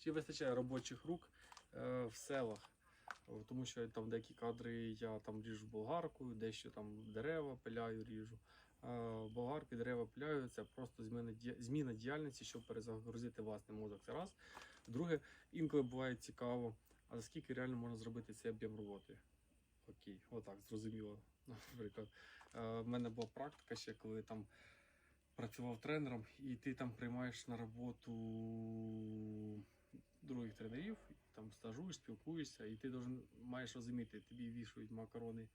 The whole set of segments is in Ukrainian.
Чи вистачає робочих рук е, в селах? Тому що там деякі кадри я там ріжу болгаркою, дещо там дерева пиляю, ріжу. Е, Болгарки, дерева пиляю, це просто зміна, зміна діяльності, щоб перезагрузити власний мозок. Це раз. Друге, інколи буває цікаво, а скільки реально можна зробити цей об'єм роботи? Окей, отак, зрозуміло. Наприклад, е, в мене була практика ще, коли там працював тренером, і ти там приймаєш на роботу других тренерів, там стажуєш, спілкуєшся, і ти должен, маєш розуміти, тобі вішають макарони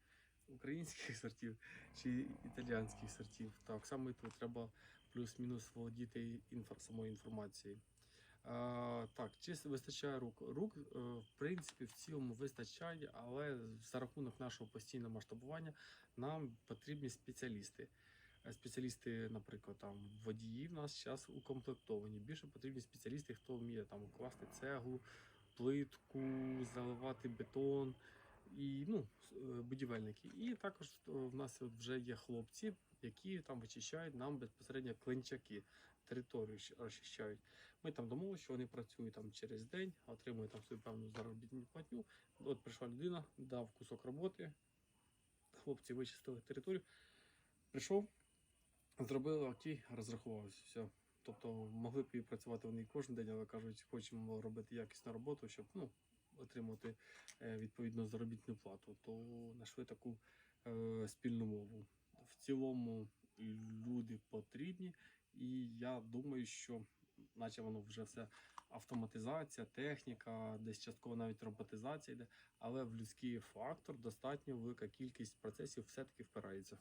українських сортів чи італіянських сортів. Так само і тут треба плюс-мінус володіти інфор, самою інформацією. А, так, чи вистачає рук? Рук, е, в принципі, в цілому вистачає, але за рахунок нашого постійного масштабування нам потрібні спеціалісти. Е, Спеціалісти, наприклад, там водії в нас зараз укомплектовані. Більше потрібні спеціалісти, хто вміє там класти цеглу, плитку, заливати бетон і ну, е, будівельники. І також е, в нас вже є хлопці, які там вичищають нам безпосередньо клинчаки, територію розчищають. Ми там домовилися, що вони працюють там через день, отримують там свою певну заробітну платню. От прийшла людина, дав кусок роботи, хлопці вичистили територію. Прийшов, зробили окей, розрахувалися. Все. Тобто могли б і працювати вони кожен день, але кажуть, хочемо робити якісну роботу, щоб ну, отримати е, відповідно заробітну плату. То знайшли таку е, спільну мову. В цілому люди потрібні, і я думаю, що наче воно вже все автоматизація, техніка, десь частково навіть роботизація йде, але в людський фактор достатньо велика кількість процесів все-таки впирається.